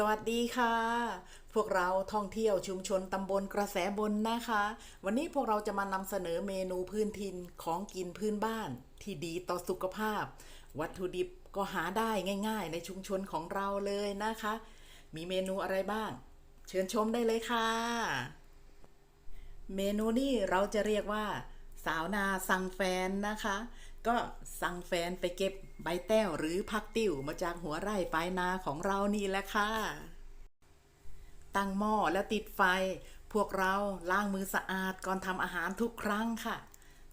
สวัสดีค่ะ พวกเราท่องเที่ยวชุมชนตำบลกระแสบนนะคะ วันนี้พวกเราจะมานำเสนอเมนูพื้นถิ่นของกินพื้นบ้าน ที่ดีต่อสุขภาพ วัตถุดิบก็หาได้ง่าย ๆ ในชุมชนของเราเลยนะคะ มีเมนูอะไรบ้าง เชิญชมได้เลยค่ะ เมนูนี้เราจะเรียกว่า สาวนาสั่งแฟนนะคะ ก็สั่งแฟนไปเก็บใบแต้วหรือผักติ๋วมาจากหัวไร่ปลายนาของเรานี่แหละค่ะ ตั้งหม้อแล้วติดไฟ พวกเราล้างมือสะอาดก่อนทำอาหารทุกครั้งค่ะ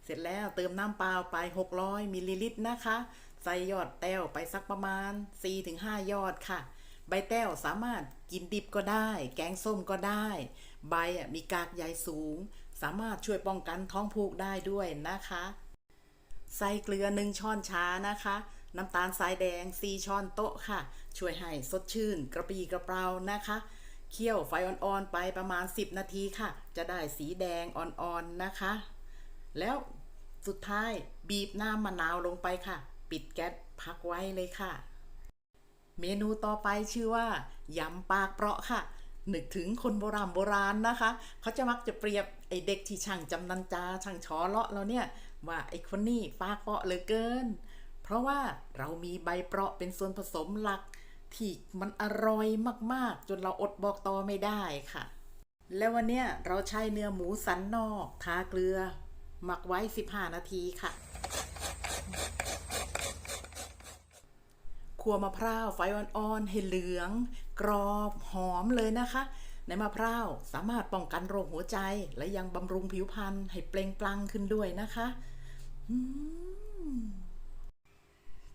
เสร็จแล้วเติมน้ำเปล่าไป 600มิลลิลิตรนะคะ ใส่ยอดแต้วไปสักประมาณ 4-5 ยอดค่ะ ใบแต้วสามารถกินดิบก็ได้ แกงส้มก็ได้ ใบมีกากใยสูง สามารถช่วยป้องกันท้องผูกได้ด้วยนะคะ ใส่เกลือหนึ่งช้อนชานะคะ น้ำตาลทรายแดง 4 ช้อนโต๊ะค่ะ ช่วยให้สดชื่น กระปี้กระเปร่านะคะเคี่ยวไฟอ่อนๆไปประมาณ 10 นาทีค่ะ จะได้สีแดงอ่อนๆนะคะ แล้วสุดท้ายบีบน้ำมะนาวลงไปค่ะ ปิดแก๊สพักไว้เลยค่ะ เมนูต่อไปชื่อว่ายำปากเปราะค่ะ นึกถึงคนโบราณโบราณนะคะ เขาจะมักจะเปรียบไอเด็กที่ช่างจำนันจาช่างชอเลาะเราเนี่ย ว่าไอคนนี้ปาเปาะเหลือเกิน เพราะว่าเรามีใบเปราะเป็นส่วนผสมหลัก ที่มันอร่อยมากๆ จนเราอดบอกต่อไม่ได้ค่ะ แล้ววันเนี้ยเราใช้เนื้อหมูสันนอกทาเกลือ หมักไว้ 15 นาทีค่ะคั่วมะพร้าวไฟอ่อนๆให้เหลือง กรอบหอมเลยนะคะ ในมะพร้าวสามารถป้องกันโรคหัวใจ และยังบำรุงผิวพรรณให้เปล่งปลั่งขึ้นด้วยนะคะอืม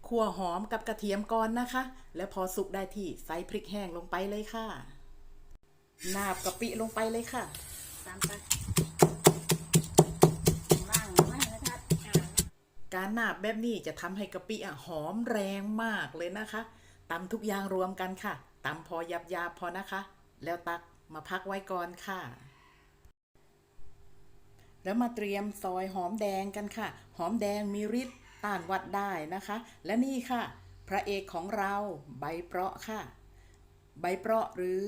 คั่วหอมกับกระเทียมก่อนนะคะ แล้วพอสุกได้ที่ใส่พริกแห้งลงไปเลยค่ะ นาบกะปิลงไปเลยค่ะตามไปว่างมากเลยครับอ่าการนาบแบบนี้จะทำให้กะปิอะหอมแรงมากเลยนะคะตำทุกอย่างรวมกันค่ะ ตำพอหยับยาพอนะคะ แล้วตักมาพักไว้ก่อนค่ะ แล้วมาเตรียมซอยหอมแดงกันค่ะ หอมแดงมีฤทธิ์ต้านวัดได้นะคะ และนี่ค่ะ พระเอกของเราใบเปราะค่ะ ใบเปราะหรือ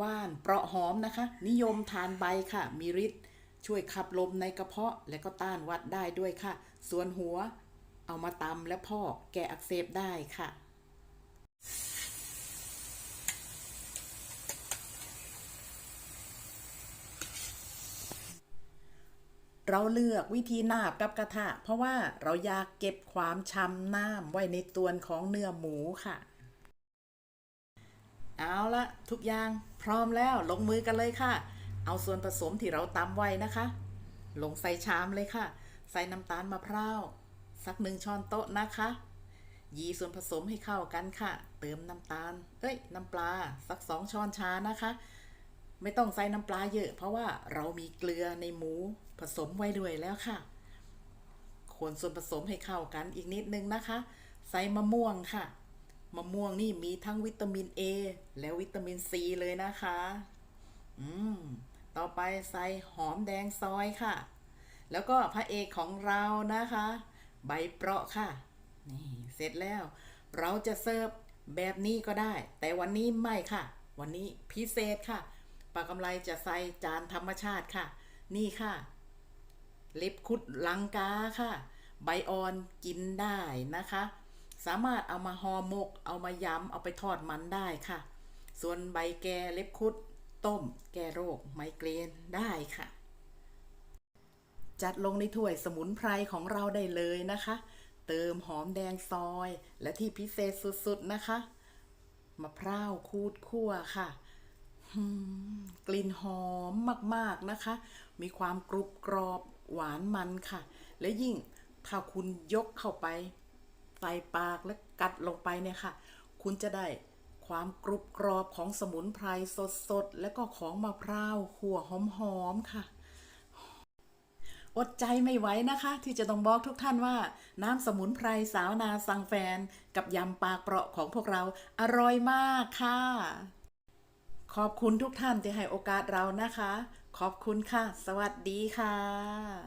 ว่านเปราะหอมนะคะ นิยมทานใบค่ะ มีฤทธิ์ช่วยขับลมในกระเพาะและก็ต้านวัดได้ด้วยค่ะ ส่วนหัวเอามาตำและพอกแก้อักเสบได้ค่ะ เราเลือกวิธีนาบกับกระทะ เพราะว่าเราอยากเก็บความช้ำน้ำไว้ในตัวนของเนื้อหมูค่ะ เอาละทุกอย่างพร้อมแล้วลงมือกันเลยค่ะ เอาส่วนผสมที่เราตำไว้นะคะ ลงใส่ชามเลยค่ะ ใส่น้ำตาลมะพร้าวสักหนึ่งช้อนโต๊ะนะคะ ยีส่วนผสมให้เข้ากันค่ะ เติมน้ำตาล เอ้ย น้ำปลา สักสองช้อนชานะคะ ไม่ต้องใส่น้ำปลาเยอะ เพราะว่าเรามีเกลือในหมูผสมไว้ด้วยแล้วค่ะ คนส่วนผสมให้เข้ากันอีกนิดนึงนะคะ ใส่มะม่วงค่ะ มะม่วงนี่มีทั้งวิตามิน A และวิตามิน C เลยนะคะ อืม ต่อไปใส่หอมแดงซอยค่ะ แล้วก็พระเอกของเรานะคะ ใบเปราะค่ะ นี่เสร็จแล้ว เราจะเสิร์ฟแบบนี้ก็ได้ แต่วันนี้ไม่ค่ะ วันนี้พิเศษค่ะ ปลากำไรจะใส่จานธรรมชาติค่ะ นี่ค่ะ เล็บคุดลังกาค่ะ ใบอ่อนกินได้นะคะ สามารถเอามาห่อหมก เอามายำเอาไปทอดมันได้ค่ะ ส่วนใบแกเล็บคุดต้ม แก้โรคไมเกรนได้ค่ะ จัดลงในถ้วยสมุนไพรของเราได้เลยนะคะ เติมหอมแดงซอยและที่พิเศษสุดๆนะคะมะพร้าวคูดคั่วค่ะ กลิ่นหอมมากๆนะคะ มีความกรุบกรอบหวานมันค่ะ และยิ่งถ้าคุณยกเข้าไปใส่ปากและกัดลงไปเนี่ยค่ะ คุณจะได้ความกรุบกรอบของสมุนไพรสดๆ และก็ของมะพร้าวขั่วหอมๆค่ะ อดใจไม่ไหวนะคะ ที่จะต้องบอกทุกท่านว่า น้ำสมุนไพรสาวนาสังแฟน กับยำปากเปราะของพวกเราอร่อยมากค่ะ ขอบคุณทุกท่านที่ให้โอกาสเรานะคะ ขอบคุณค่ะ สวัสดีค่ะ